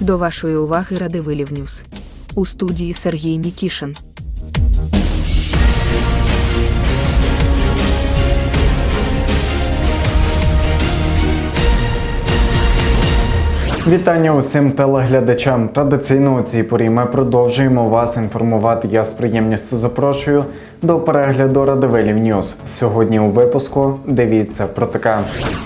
До вашої уваги Радивилів Ньюс. У студії Сергій Нікішин. Вітання усім телеглядачам. Традиційно у цій порі ми продовжуємо вас інформувати. Я з приємністю запрошую до перегляду Радивилів Ньюс. Сьогодні у випуску дивіться про таке.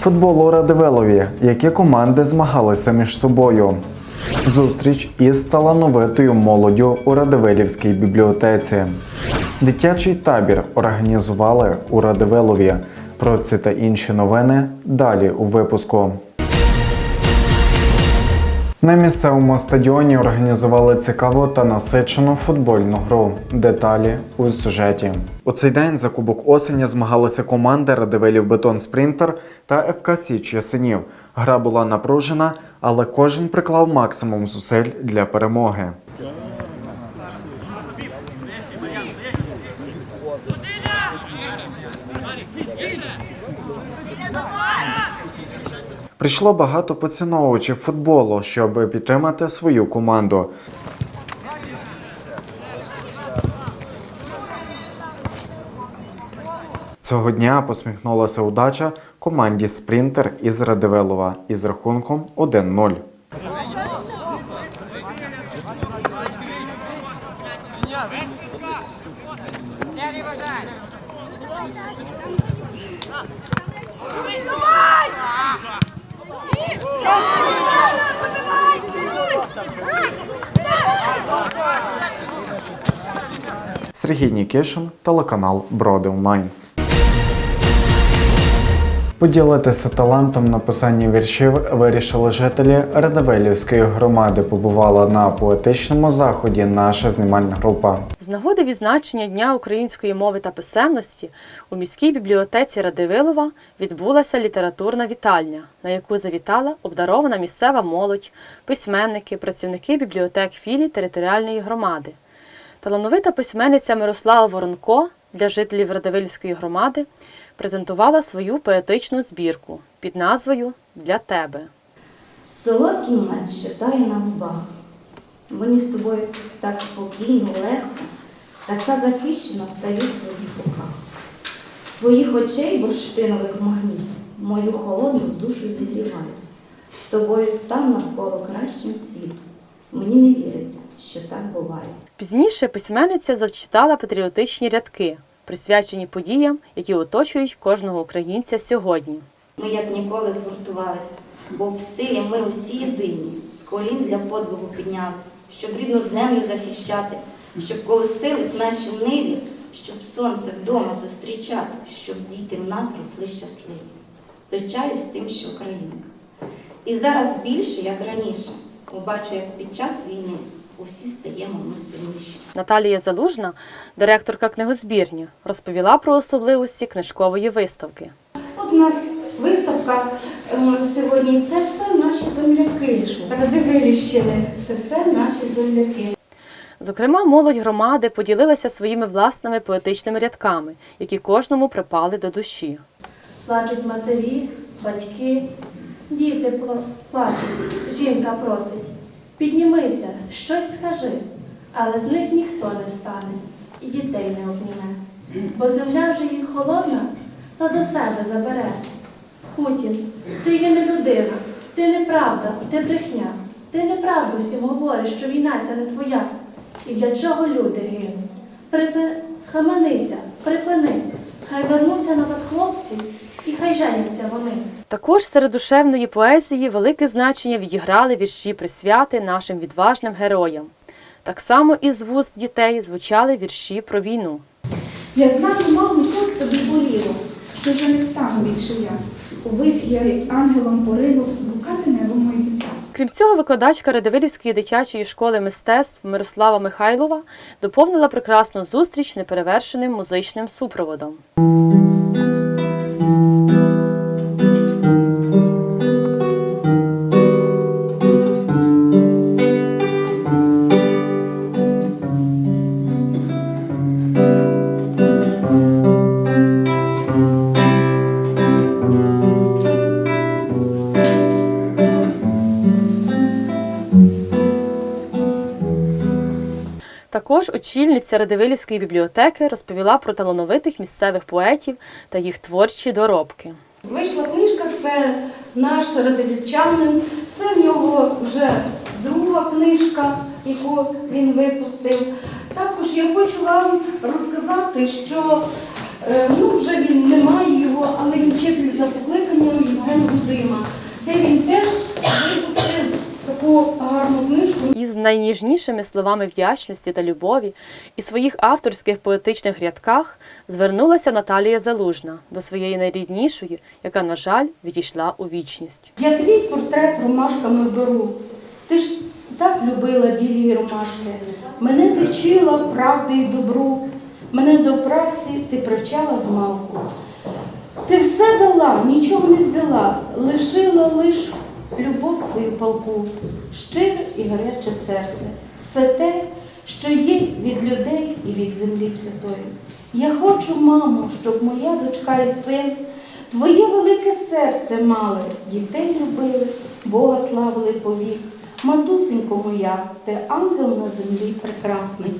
Футбол у Радивилові. Які команди змагалися між собою? Зустріч із талановитою молоддю у Радивилівській бібліотеці. Дитячий табір організували у Радивилові. Про ці та інші новини далі у випуску. На місцевому стадіоні організували цікаву та насичену футбольну гру. Деталі у сюжеті. У цей день за Кубок осені змагалися команди Радивилів Бетон Спринтер та ФК Січ Ясенів. Гра була напружена, але кожен приклав максимум зусиль для перемоги. Прийшло багато поціновувачів футболу, щоб підтримати свою команду. Цього дня посміхнулася удача команді Спринтер із Радивилова із рахунком 1-0. Сергій Нікішин, телеканал Броди Онлайн. Поділитися талантом написання віршів вирішили жителі Радивилівської громади. Побувала на поетичному заході наша знімальна група. З нагоди відзначення Дня української мови та писемності у міській бібліотеці Радивилова відбулася літературна вітальня, на яку завітала обдарована місцева молодь, письменники, працівники бібліотек філій територіальної громади. Талановита письменниця Мирослава Воронко для жителів Радивильської громади презентувала свою поетичну збірку під назвою Для тебе. Солодкий мед щитає на губах. Вони з тобою так спокійно, легко, така захищена стають в твоїх руках. Твоїх очей бурштинових магніт мою холодну душу зігрівають. З тобою став навколо кращим світом. Мені не віриться, що так буває. Пізніше письменниця зачитала патріотичні рядки, присвячені подіям, які оточують кожного українця сьогодні. Ми як ніколи згуртувалися, бо в силі ми усі єдині, з колін для подвигу піднялись, щоб рідну землю захищати, щоб колесились наші ниві, щоб сонце вдома зустрічати, щоб діти в нас росли щасливі. Пишаюсь тим, що Українка. І зараз більше, як раніше, побачу, як під час війни усі стаємо ми сильніші. Наталія Залужна, директорка книгозбірні, розповіла про особливості книжкової виставки. От у нас виставка е, сьогодні. Це все наші земляки. Радивилівщини. Це все наші земляки. Зокрема, молодь громади поділилася своїми власними поетичними рядками, які кожному припали до душі. Плачуть матері, батьки, діти плачуть, жінка просить. Піднімися, щось скажи, але з них ніхто не стане і дітей не обніме. Бо земля вже їх холодна та до себе забере. Путін, ти є не людина, ти неправда, ти брехня. Ти неправду всім говориш, що війна ця не твоя. І для чого люди гинуть? Припи... Схаменися, припини, хай вернуться назад хлопці, і хай женяться вони. Також серед душевної поезії велике значення відіграли вірші присвяти нашим відважним героям. Так само із вуст дітей звучали вірші про війну. Я знаю, мамо, як тобі боліло, що вже не встану більше я. Увесь я ангелом поринув, блукати небо майбуття. Крім цього, викладачка Радивилівської дитячої школи мистецтв Мирослава Михайлова доповнила прекрасну зустріч неперевершеним музичним супроводом. Також очільниця Радивилівської бібліотеки розповіла про талановитих місцевих поетів та їх творчі доробки. Вийшла книжка, це наш радивільчанин. Це в нього вже друга книжка, яку він випустив. Також я хочу вам розказати, що е, ну, вже він не має його, але він вчитель за покликанням Євген Гудима, де він теж випустив таку гарну книжку. Із найніжнішими словами вдячності та любові і своїх авторських поетичних рядках звернулася Наталія Залужна до своєї найріднішої, яка, на жаль, відійшла у вічність. Я твій портрет ромашками беру. Ти ж так любила білі ромашки. Мене ти вчила правди і добру. Мене до праці ти привчала з малку. Ти все дала, нічого не взяла, лишила лиш любов свою палку, щире і гаряче серце, все те, що є від людей і від землі святої. Я хочу, мамо, щоб моя дочка і син Твоє велике серце мали, дітей любили, Бога славили повік. Матусенько моя, ти ангел на землі прекрасний.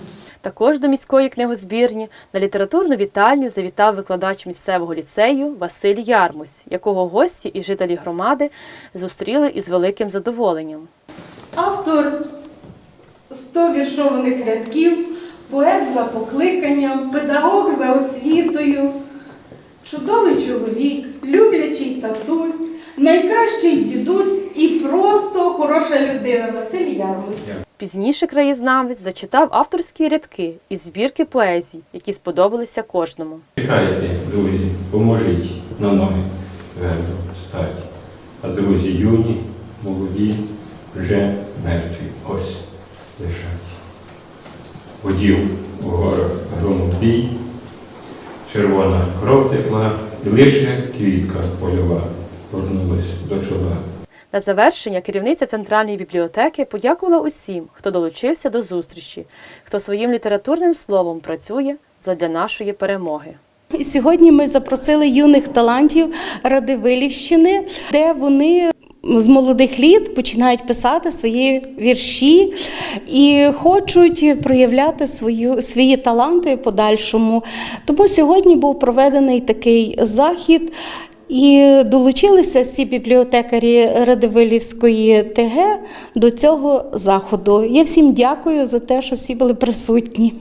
Також до міської книгозбірні на літературну вітальню завітав викладач місцевого ліцею Василь Ярмусь, якого гості і жителі громади зустріли із великим задоволенням. Автор 100 віршованих рядків, поет за покликанням, педагог за освітою, чудовий чоловік, люблячий татусь, найкращий дідусь і просто хороша людина Василь Ярмусь. Пізніше краєзнавець зачитав авторські рядки із збірки поезій, які сподобалися кожному. Чекайте, друзі, поможіть на ноги твердо стать. А друзі юні, молоді, вже мертві ось лежать. Водів у горах громопій, червона кров текла, і лише квітка польова горнулась до чола. На завершення керівниця центральної бібліотеки подякувала усім, хто долучився до зустрічі, хто своїм літературним словом працює задля нашої перемоги. Сьогодні ми запросили юних талантів Радивилівщини, де вони з молодих літ починають писати свої вірші і хочуть проявляти свою, свої таланти подальшому. Тому сьогодні був проведений такий захід. І долучилися всі бібліотекарі Радивилівської ТГ до цього заходу. Я всім дякую за те, що всі були присутні.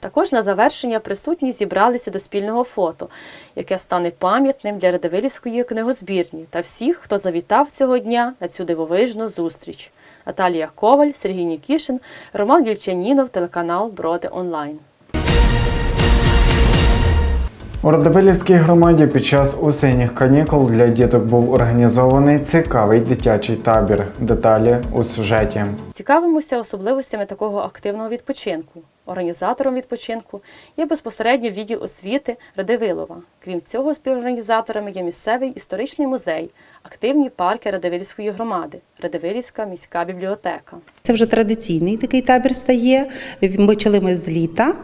Також на завершення присутні зібралися до спільного фото, яке стане пам'ятним для Радивилівської книгозбірні та всіх, хто завітав цього дня на цю дивовижну зустріч. Наталія Коваль, Сергій Нікішин, Роман Вільчанінов, телеканал Броди Онлайн. У Радивилівській громаді під час осінніх канікул для діток був організований цікавий дитячий табір. Деталі у сюжеті. Цікавимося особливостями такого активного відпочинку. Організатором відпочинку є безпосередньо відділ освіти Радивилова. Крім цього, співорганізаторами є місцевий історичний музей, активні парки Радивилівської громади, Радивилівська міська бібліотека. Це вже традиційний такий табір стає. Почали ми з літа.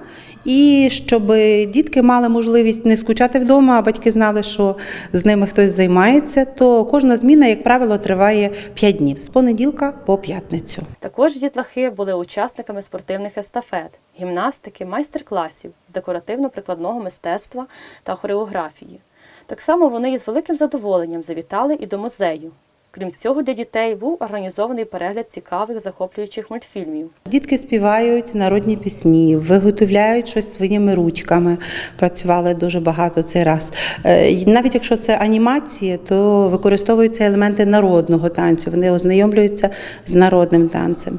І щоб дітки мали можливість не скучати вдома, а батьки знали, що з ними хтось займається, то кожна зміна, як правило, триває 5 днів з понеділка по п'ятницю. Також дітлахи були учасниками спортивних естафет, гімнастики, майстер-класів з декоративно-прикладного мистецтва та хореографії. Так само вони із великим задоволенням завітали і до музею. Крім цього, для дітей був організований перегляд цікавих захоплюючих мультфільмів. Дітки співають народні пісні, виготовляють щось своїми ручками. Працювали дуже багато цей раз. Е, Навіть якщо це анімації, то використовуються елементи народного танцю. Вони ознайомлюються з народним танцем.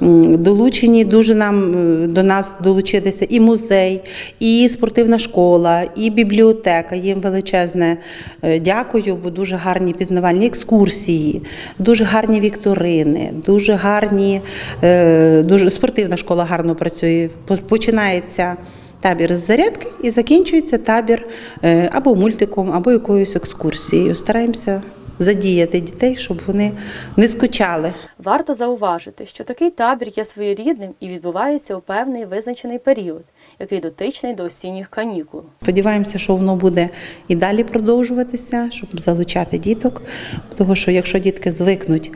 Долучені дуже нам е, до нас долучитися і музей, і спортивна школа, і бібліотека. Їм величезне е, дякую, бо дуже гарні пізнавальні екскурсії, дуже гарні вікторини, дуже гарні, е, дуже спортивна школа гарно працює. Починається. Табір з зарядки і закінчується табір або мультиком, або якоюсь екскурсією. Стараємося задіяти дітей, щоб вони не скучали. Варто зауважити, що такий табір є своєрідним і відбувається у певний визначений період, який дотичний до осінніх канікул. Сподіваємося, що воно буде і далі продовжуватися, щоб залучати діток. Тому що якщо дітки звикнуть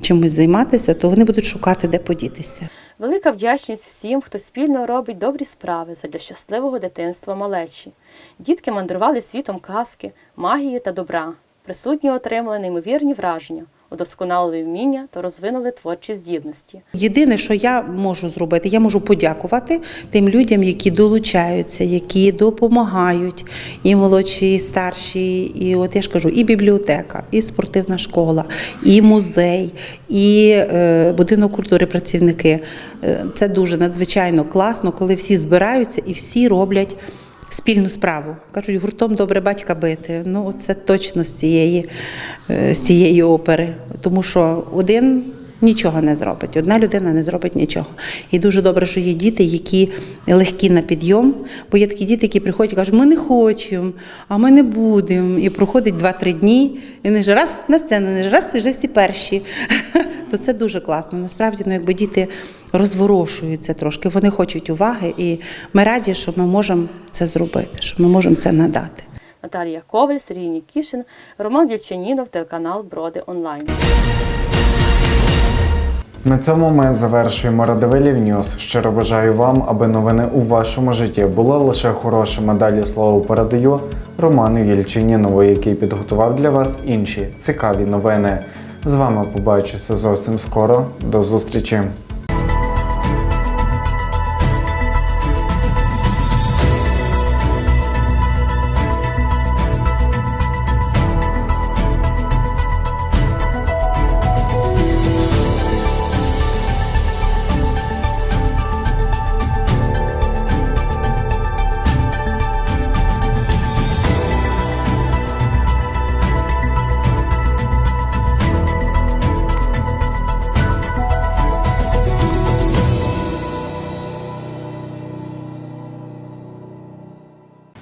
чимось займатися, то вони будуть шукати, де подітися. Велика вдячність всім, хто спільно робить добрі справи задля щасливого дитинства малечі. Дітки мандрували світом казки, магії та добра. Присутні отримали неймовірні враження, удосконалили вміння та розвинули творчі здібності. Єдине, що я можу зробити, я можу подякувати тим людям, які долучаються, які допомагають, і молодші, і старші, і от я ж кажу, і бібліотека, і спортивна школа, і музей, і е, будинок культури працівники. Е, Це дуже надзвичайно класно, коли всі збираються і всі роблять. Спільну справу кажуть, гуртом добре батька бити. Ну це точно з цієї, е, з цієї опери, тому що один нічого не зробить, одна людина не зробить нічого. І дуже добре, що є діти, які легкі на підйом, бо є такі діти, які приходять і кажуть, ми не хочемо, а ми не будемо. І проходить 2-3 дні, і вони ж раз на сцену, вони ж раз і вже всі перші. То це дуже класно. Насправді, ну якби діти розворошуються трошки, вони хочуть уваги, і ми раді, що ми можемо це зробити, що ми можемо це надати. Наталія Коваль, Сергій Нікішин, Роман Вільчанінов, телеканал Броди Онлайн. На цьому ми завершуємо Радивилів Ньюс. Щиро бажаю вам, аби новини у вашому житті були лише хорошими. Далі слово передаю Роману Єльчинінову, який підготував для вас інші цікаві новини. З вами побачуся зовсім скоро. До зустрічі!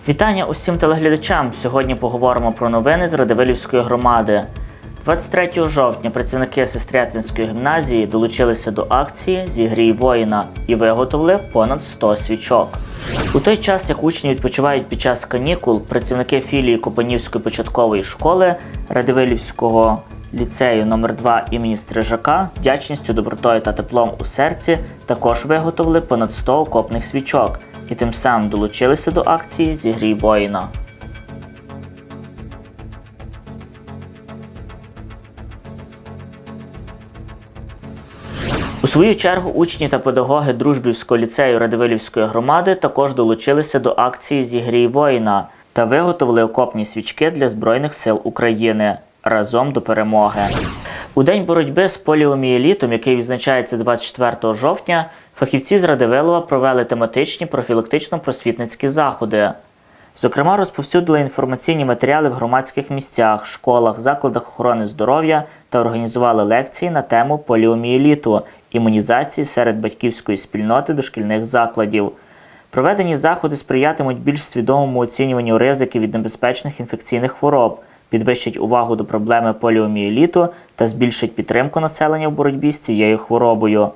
Вітання усім телеглядачам. Сьогодні поговоримо про новини з Радивилівської громади. 23 жовтня працівники Сестрятинської гімназії долучилися до акції Зігрій воїна і виготовили понад 100 свічок. У той час, як учні відпочивають під час канікул, працівники філії Копанівської початкової школи Радивилівського ліцею номер 2 імені Стрижака з вдячністю, добротою та теплом у серці також виготовили понад 100 окопних свічок і тим самим долучилися до акції Зігрій воїна. У свою чергу учні та педагоги Дружбівського ліцею Радивилівської громади також долучилися до акції Зігрій воїна та виготовили окопні свічки для Збройних сил України разом до перемоги. У день боротьби з поліомієлітом, який відзначається 24 жовтня, фахівці з Радивилова провели тематичні профілактично-просвітницькі заходи. Зокрема, розповсюдили інформаційні матеріали в громадських місцях, школах, закладах охорони здоров'я та організували лекції на тему поліомієліту, імунізації серед батьківської спільноти дошкільних закладів. Проведені заходи сприятимуть більш свідомому оцінюванню ризиків від небезпечних інфекційних хвороб, підвищать увагу до проблеми поліомієліту та збільшать підтримку населення в боротьбі з цією хворобою.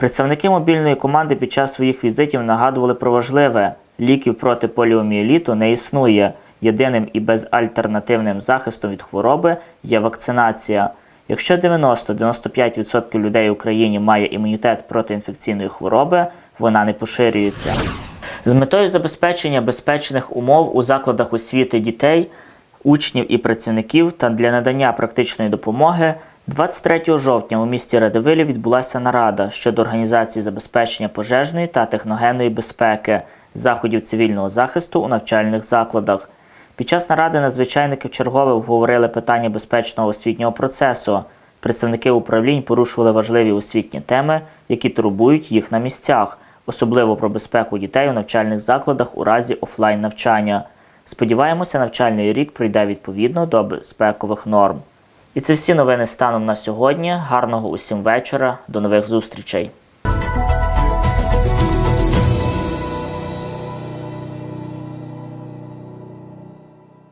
Представники мобільної команди під час своїх візитів нагадували про важливе: ліків проти поліомієліту не існує. Єдиним і безальтернативним захистом від хвороби є вакцинація. Якщо 90-95% людей в Україні має імунітет проти інфекційної хвороби, вона не поширюється. З метою забезпечення безпечних умов у закладах освіти дітей, учнів і працівників та для надання практичної допомоги 23 жовтня у місті Радивилі відбулася нарада щодо організації забезпечення пожежної та техногенної безпеки, заходів цивільного захисту у навчальних закладах. Під час наради надзвичайники вчергове обговорили питання безпечного освітнього процесу. Представники управлінь порушували важливі освітні теми, які турбують їх на місцях, особливо про безпеку дітей у навчальних закладах у разі офлайн навчання. Сподіваємося, навчальний рік пройде відповідно до безпекових норм. І це всі новини станом на сьогодні. Гарного усім вечора. До нових зустрічей.